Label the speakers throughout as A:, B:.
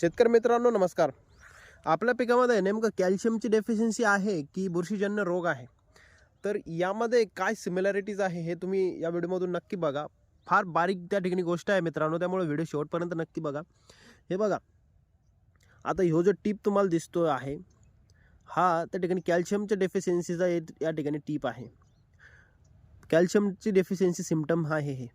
A: शेतकरी मित्रांनो नमस्कार. आपल्या पिकामध्ये नेमकं कॅल्शियमची डेफिशियन्सी आहे की बुरशीजन्य रोग आहे? तर यामध्ये काय सिमिलॅरिटीज आहे हे तुम्ही या व्हिडिओमधून नक्की बघा. फार बारीक त्या ठिकाणी गोष्ट आहे मित्रांनो त्यामुळे व्हिडिओ शेवटपर्यंत नक्की बघा. हे बघा. आता ह्यो जो टीप तुम्हाला दिसतो आहे हा त्या ठिकाणी कॅल्शियमच्या डेफिशियन्सीचा या ठिकाणी टीप आहे. कॅल्शियमची डेफिशियन्सी सिमटम हा आहे हे.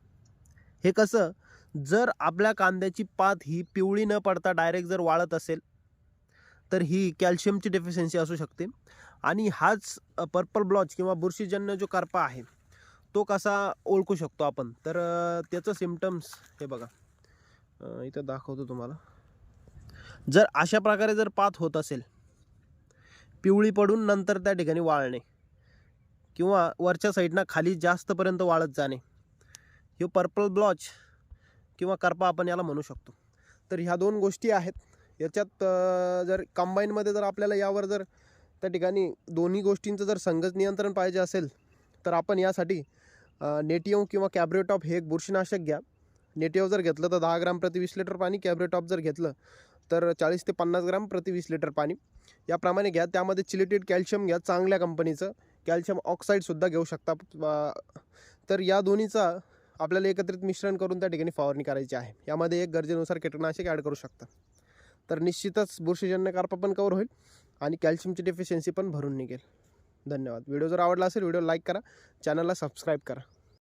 A: हे कसं? जर आपल्या कांद्याची पात ही पिवळी न पडता डायरेक्ट जर वाळत असेल तर ही कॅल्शियमची डेफिशियन्सी असू शकते. आणि हाच पर्पल ब्लॉच किंवा बुरशीजन्य जो करपा आहे तो कसा ओळखू शकतो आपण? तर त्याचं सिमटम्स हे बघा. इथं दाखवतो तुम्हाला. जर अशा प्रकारे जर पात होत असेल पिवळी पडून नंतर त्या ठिकाणी वाळणे किंवा वरच्या साईडनं खाली जास्तपर्यंत वाळत जाणे ह्यो पर्पल ब्लॉच किंवा करपा आपण याला म्हणू शकतो. तर ह्या दोन गोष्टी आहेत. याच्यात जर कंबाईनमध्ये जर आपल्याला यावर जर त्या ठिकाणी दोन्ही गोष्टींचं जर संगत नियंत्रण पाहिजे असेल तर आपण यासाठी नेटिओ किंवा कॅब्रेटॉप हे एक बुरशीनाशक घ्या. नेटिओ जर घेतलं तर दहा ग्राम प्रति वीस लिटर पाणी कॅब्रेटॉप जर घेतलं तर चाळीस ते पन्नास ग्राम प्रति वीस लिटर पाणी. याप्रमाणे घ्या. त्यामध्ये चिलिटेड कॅल्शियम घ्या चांगल्या कंपनीचं कॅल्शियम ऑक्साईडसुद्धा घेऊ शकता. तर या दोन्हीचा आपल्याला एकत्रित मिश्रण करून त्या ठिकाणी फवारणी करायची आहे. यामध्ये एक गरजेनुसार कीटकनाशक ॲड करू शकता. तर निश्चितच बुरशीजन्य कार्प पण कवर होईल आणि कॅल्शियमची डेफिशियन्सी पण भरून निघेल. धन्यवाद. व्हिडिओ जर आवडला असेल व्हिडिओ लाईक करा. चॅनलला सबस्क्राईब करा.